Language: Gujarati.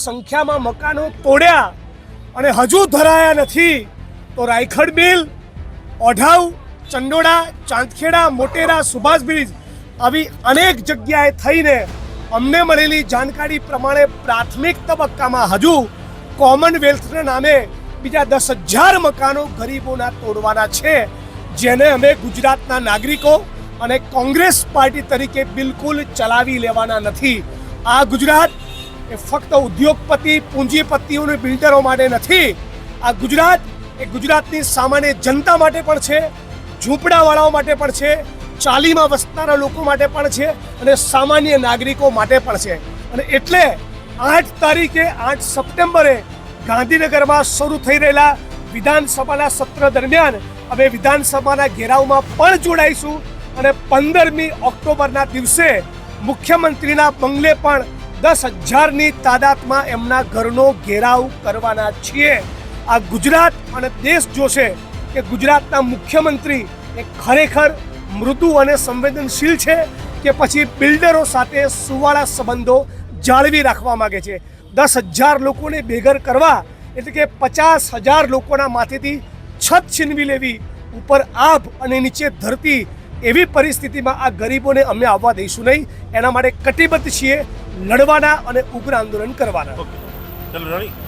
સંખ્યામાં મકાનો તોડ્યા અને હજુ ધરાયા નથી, તો રાયખડ બિલ, ઓઢાવ, ચંડોળા, ચાંદખેડા, મોટેરા, સુભાષ બ્રિજ આવી અનેક જગ્યાએ થઈને અમને મળેલી જાણકારી પ્રમાણે પ્રાથમિક તબક્કામાં હજુ કોમનવેલ્થના નામે બીજા દસ હજાર મકાનો ગરીબોના તોડવાના છે, જેને અમે ગુજરાતના નાગરિકો અને કોંગ્રેસ પાર્ટી તરીકે બિલકુલ ચલાવી લેવાના નથી. આ ગુજરાત એ ફક્ત ઉદ્યોગપતિ પૂંજીપતિઓ અને બિલ્ડરો માટે નથી. આ ગુજરાત એ ગુજરાતની સામાન્ય જનતા માટે પણ છે, ઝૂંપડાવાળાઓ માટે પણ છે, ચાલીમાં વસનારા લોકો માટે પણ છે અને સામાન્ય નાગરિકો માટે પણ છે. અને એટલે આઠ તારીખે, આઠ સપ્ટેમ્બરે ગાંધીનગરમાં શરૂ થઈ રહેલા વિધાનસભાના સત્ર દરમિયાન અમે વિધાનસભાના ઘેરાવમાં પણ જોડાઈશું અને પંદરમી ઓક્ટોબરના દિવસે મુખ્યમંત્રીના બંગલે પણ દસ હજારની તાદાદમાં એમના ઘરનો ઘેરાવ કરવાના છીએ. આ ગુજરાત અને દેશ જોશે કે ગુજરાતના મુખ્યમંત્રી એ ખરેખર મૃદુ અને સંવેદનશીલ છે કે પછી બિલ્ડરો સાથે સુવાળા સંબંધો જાળવી રાખવા માગે છે. દસ હજાર લોકોને બેઘર કરવા એટલે કે પચાસ હજાર લોકોના માથેથી છત છીનવી લેવી, ઉપર આભ અને નીચે ધરતી એવી પરિસ્થિતિમાં આ ગરીબોને અમે આવવા દઈશું નહીં. એના માટે કટિબદ્ધ છીએ. લડવાના અને ઉગ્ર આંદોલન કરવાના. ચલો રણી.